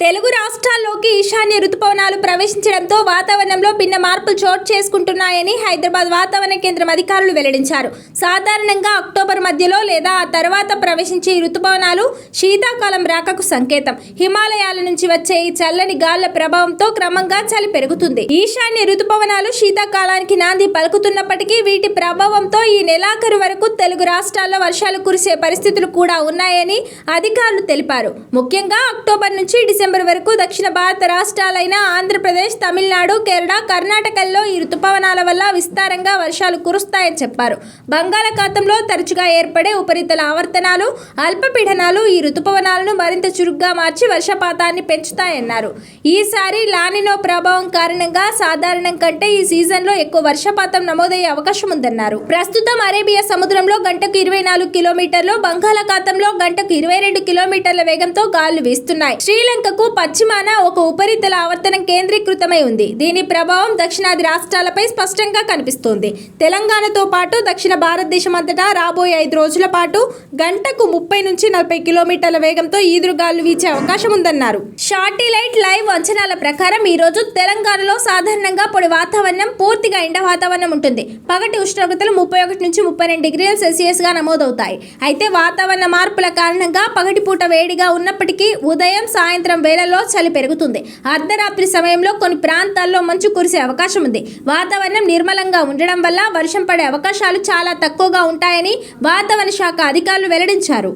తెలుగు రాష్ట్రాల్లోకి ఈశాన్య రుతుపవనాలు ప్రవేశించడంతో వాతావరణంలో భిన్న మార్పులు చోటు చేసుకుంటున్నాయని హైదరాబాద్ వాతావరణ కేంద్రం అధికారులు వెల్లడించారు. సాధారణంగా అక్టోబర్ మధ్యలో లేదా ఆ తర్వాత ప్రవేశించే ఈ రుతుపవనాలు శీతాకాలం రాకకు సంకేతం. హిమాలయాల నుంచి వచ్చే ఈ చల్లని గాళ్ళ ప్రభావంతో క్రమంగా చలి పెరుగుతుంది. ఈశాన్య రుతుపవనాలు శీతాకాలానికి నాంది పలుకుతున్నప్పటికీ వీటి ప్రభావంతో ఈ నెలాఖరు వరకు తెలుగు రాష్ట్రాల్లో వర్షాలు కురిసే పరిస్థితులు కూడా ఉన్నాయని అధికారులు తెలిపారు. ముఖ్యంగా అక్టోబర్ నుంచి డిసెంబర్ వరకు దక్షిణ భారత రాష్ట్రాలైన ఆంధ్రప్రదేశ్ తమిళనాడు కేరళ కర్ణాటకల్లో ఈ రుతుపవనాల వల్ల విస్తారంగా వర్షాలు కురుస్తాయని చెప్పారు. బంగాళాఖాతంలో తరచుగా ఏర్పడే ఉపరితల ఆవర్తనాలు అల్పపీడనాలు ఈ రుతుపవనాలను మరింత చురుగ్గా మార్చి వర్షపాతాన్ని పెంచుతాయన్నారు. ఈసారి లానినో ప్రభావం కారణంగా సాధారణం కంటే ఈ సీజన్లో ఎక్కువ వర్షపాతం నమోదయ్యే అవకాశం ఉందన్నారు. ప్రస్తుతం అరేబియా సముద్రంలో గంటకు ఇరవై నాలుగు కిలోమీటర్లు బంగాళాఖాతంలో గంటకు ఇరవై రెండు కిలోమీటర్ల వేగంతో గాలులు వీస్తున్నాయి. శ్రీలంకకు పశ్చిమాన ఒక ఉపరితల ఆవర్తనం కేంద్రీకృతమై ఉంది. దీని ప్రభావం దక్షిణాది రాష్ట్రాలపై స్పష్టంగా కనిపిస్తోంది. తెలంగాణతో పాటు దక్షిణ భారతదేశం అంతటా రాబోయే ఐదు రోజుల పాటు గంటకు ముప్పై నుంచి నలభై కిలోమీటర్ల వేగంతో ఈదురుగాలు వీచే అవకాశం ఉందన్నారు. షార్టిలైట్ లైవ్ అంచనాల ప్రకారం ఈ రోజు తెలంగాణలో సాధారణంగా పొడి వాతావరణం పూర్తిగా ఎండ వాతావరణం ఉంటుంది. పగటి ఉష్ణోగ్రతలు ముప్పై ఒకటి నుంచి ముప్పై రెండు డిగ్రీల సెల్సియస్గా నమోదవుతాయి. అయితే వాతావరణ మార్పుల కారణంగా పగటిపూట వేడిగా ఉన్నప్పటికీ ఉదయం సాయంత్రం వేళల్లో చలి పెరుగుతుంది. అర్ధరాత్రి సమయంలో కొన్ని ప్రాంతాల్లో మంచు కురిసే అవకాశం ఉంది. వాతావరణం నిర్మలంగా ఉండడం వల్ల వర్షం పడే అవకాశాలు చాలా తక్కువగా ఉంటాయని వాతావరణ శాఖ అధికారులు వెల్లడించారు.